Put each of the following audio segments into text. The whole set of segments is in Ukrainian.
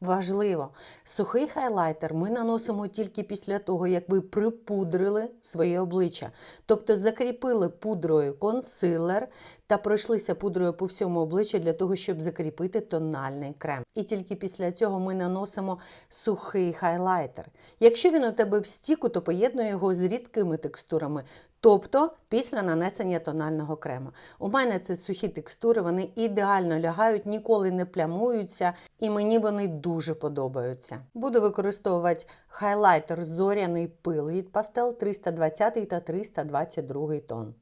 Важливо, сухий хайлайтер ми наносимо тільки після того, як ви припудрили своє обличчя. Тобто закріпили пудрою консилер та пройшлися пудрою по всьому обличчю для того, щоб закріпити тональний крем. І тільки після цього ми наносимо сухий хайлайтер. Якщо він у тебе в стіку, то поєднуй його з рідкими текстурами. Тобто після нанесення тонального крему. У мене це сухі текстури, вони ідеально лягають, ніколи не плямуються, і мені вони дуже подобаються. Буду використовувати хайлайтер зоряний пил від пастел 320 та 322 тон.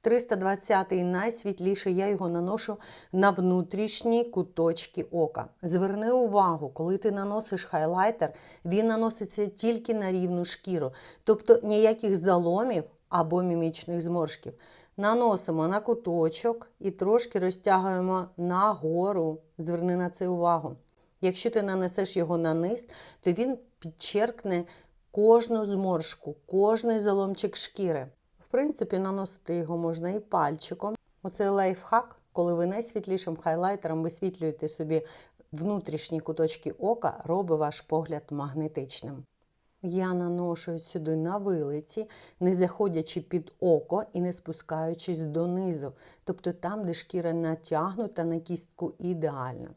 320 найсвітліший, я його наношу на внутрішні куточки ока. Зверни увагу, коли ти наносиш хайлайтер, він наноситься тільки на рівну шкіру, тобто ніяких заломів або мімічних зморшків. Наносимо на куточок і трошки розтягуємо нагору. Зверни на це увагу. Якщо ти нанесеш його на низ, то він підчеркне кожну зморшку, кожний заломчик шкіри. В принципі, наносити його можна і пальчиком. Оце лайфхак, коли ви найсвітлішим хайлайтером висвітлюєте собі внутрішні куточки ока, робить ваш погляд магнетичним. Я наношу сюди на вилиці, не заходячи під око і не спускаючись донизу, тобто там, де шкіра натягнута на кістку ідеально.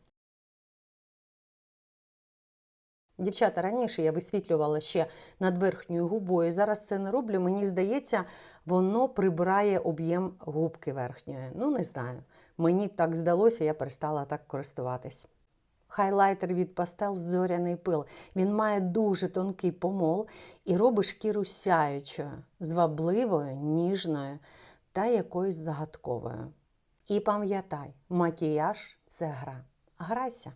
Дівчата, раніше я висвітлювала ще над верхньою губою. Зараз це не роблю. Мені здається, воно прибирає об'єм губки верхньої. Ну, не знаю. Мені так здалося, я перестала так користуватись. Хайлайтер від пастел зоряний пил. Він має дуже тонкий помол і робить шкіру сяючою, звабливою, ніжною та якоюсь загадковою. І пам'ятай, макіяж це гра. Грайся!